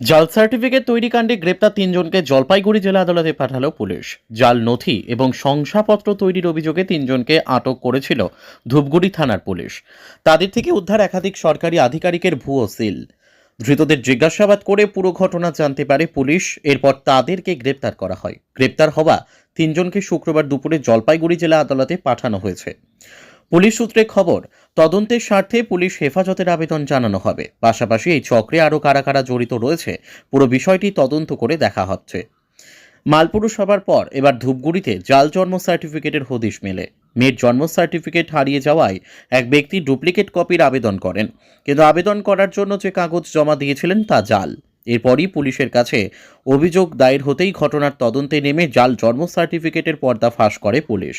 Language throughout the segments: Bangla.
জাল সার্টিফিকেট তৈরি কাণ্ডে গ্রেপ্তার তিনজনকে জলপাইগুড়ি জেলা আদালতে পাঠালো পুলিশ। জাল নথি এবং শংসাপত্র তৈরির অভিযোগে তিনজনকে আটক করেছিল ধূপগুড়ি থানার পুলিশ। তাদের থেকে উদ্ধার একাধিক সরকারি আধিকারিকের ভুয়ো সিল। ধৃতদের জিজ্ঞাসাবাদ করে পুরো ঘটনা জানতে পারে পুলিশ, এরপর তাদেরকে গ্রেপ্তার করা হয়। গ্রেপ্তার হওয়া তিনজনকে শুক্রবার দুপুরে জলপাইগুড়ি জেলা আদালতে পাঠানো হয়েছে। পুলিশ সূত্রে খবর, তদন্তের স্বার্থে পুলিশ হেফাজতের আবেদন জানানো হবে। পাশাপাশি এই চক্রে আরও কারা কারা জড়িত রয়েছে, পুরো বিষয়টি তদন্ত করে দেখা হচ্ছে। মালপুরুষ হবার পর এবার ধূপগুড়িতে জাল জন্ম সার্টিফিকেটের হদিশ মেলে। মেয়ের জন্ম সার্টিফিকেট হারিয়ে যাওয়ায় এক ব্যক্তি ডুপ্লিকেট কপির আবেদন করেন। কিন্তু আবেদন করার জন্য যে কাগজ জমা দিয়েছিলেন তা জাল। এরপরই পুলিশের কাছে অভিযোগ দায়ের হতেই ঘটনার তদন্তে নেমে জাল জন্ম সার্টিফিকেটের পর্দা ফাঁস করে পুলিশ।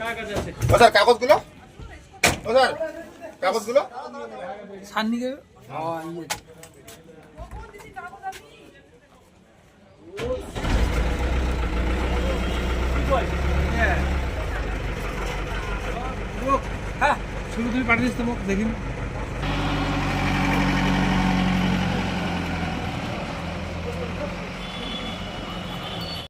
ও স্যার কাগজগুলো? ও স্যার কাগজগুলো? সান্নিকে হ্যাঁ। শুরু তুমি পাঠিয়ে দিস তো মোক দেখিন।